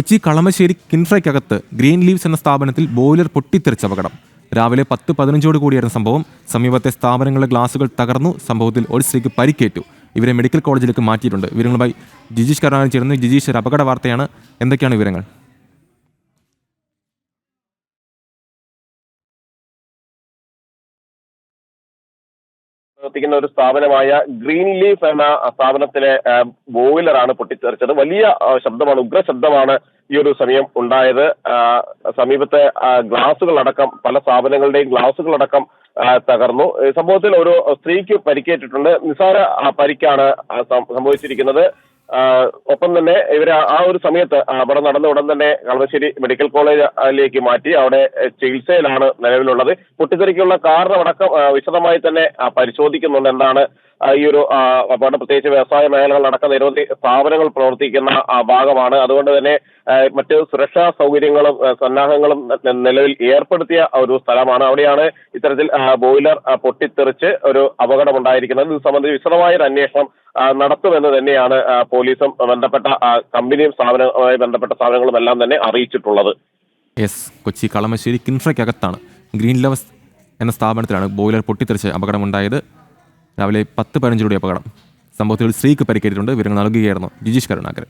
കൊച്ചി കളമശ്ശേരി കിൻഫ്രയ്ക്കകത്ത് green leaves എന്ന സ്ഥാപനത്തിൽ ബോയിലർ പൊട്ടിത്തെറിച്ച അപകടം. രാവിലെ പത്ത് പതിനഞ്ചോട് കൂടിയായിരുന്നു സംഭവം. സമീപത്തെ സ്ഥാപനങ്ങളിലെ ഗ്ലാസുകൾ തകർന്നു. സംഭവത്തിൽ ഒരു സ്ത്രീക്ക് പരിക്കേറ്റു. ഇവരെ മെഡിക്കൽ കോളേജിലേക്ക് മാറ്റിയിട്ടുണ്ട്. വിവരങ്ങളുമായി ജിജീഷ് കരുണാകരൻ ചേർന്ന് ജിജീഷ് ഒരു അപകട വാർത്തയാണ്. എന്തൊക്കെയാണ് വിവരങ്ങൾ? പ്രവർത്തിക്കുന്ന ഒരു സ്ഥാപനമായ ഗ്രീൻ ലീഫ് എന്ന സ്ഥാപനത്തിലെ ബോയിലറാണ് പൊട്ടിത്തെറിച്ചത്. വലിയ ശബ്ദമാണ് ഉഗ്ര ശബ്ദമാണ് ഈ ഒരു സമയം ഉണ്ടായത്. സമീപത്തെ ഗ്ലാസുകളടക്കം പല സ്ഥാപനങ്ങളുടെയും ഗ്ലാസുകളടക്കം തകർന്നു. സംഭവത്തിൽ ഒരു സ്ത്രീക്ക് പരിക്കേറ്റിട്ടുണ്ട്. നിസാര പരിക്കാണ് സംഭവിച്ചിരിക്കുന്നത്. ഒപ്പം തന്നെ ഇവർ ആ ഒരു സമയത്ത് അവിടെ നടന്ന ഉടൻ തന്നെ കളമശ്ശേരി മെഡിക്കൽ കോളേജിലേക്ക് മാറ്റി അവിടെ ചികിത്സയിലാണ് നിലവിലുള്ളത്. പൊട്ടിത്തെറിക്കുള്ള കാരണം അടക്കം വിശദമായി തന്നെ പരിശോധിക്കുന്നുണ്ട്. എന്താണ് ഈ ഒരു പണ്ട് പ്രത്യേകിച്ച് വ്യവസായ മേഖലകളടക്കം നിരവധി സ്ഥാപനങ്ങൾ പ്രവർത്തിക്കുന്ന ഭാഗമാണ്. അതുകൊണ്ട് തന്നെ മറ്റ് സുരക്ഷാ സൗകര്യങ്ങളും സന്നാഹങ്ങളും നിലവിൽ ഏർപ്പെടുത്തിയ ഒരു സ്ഥലമാണ്. അവിടെയാണ് ഇത്തരത്തിൽ ബോയിലർ പൊട്ടിത്തെറിച്ച് ഒരു അപകടം ഉണ്ടായിരിക്കുന്നത് ഇത് സംബന്ധിച്ച് വിശദമായ ഒരു അന്വേഷണം നടത്തുമെന്ന് തന്നെയാണ് പോലീസും ബന്ധപ്പെട്ട കമ്പനിയും സ്ഥാപനവുമായി ബന്ധപ്പെട്ട സ്ഥാപനങ്ങളും എല്ലാം തന്നെ അറിയിച്ചിട്ടുള്ളത്. യെസ് കൊച്ചി കളമശ്ശേരി കിൻഫ്രയ്ക്കകത്താണ്. ഗ്രീൻ ലവസ് എന്ന സ്ഥാപനത്തിലാണ് ബോയിലർ പൊട്ടിത്തെറിച്ച് അപകടമുണ്ടായത്. രാവിലെ പത്ത് പതിനഞ്ചിലൂടെ അപകടം. സംഭവത്തിൽ സ്ത്രീക്ക് പരിക്കേറ്റിട്ടുണ്ട്. വിവരങ്ങൾ നൽകുകയായിരുന്നു ജിജീഷ് കരുണാകരൻ.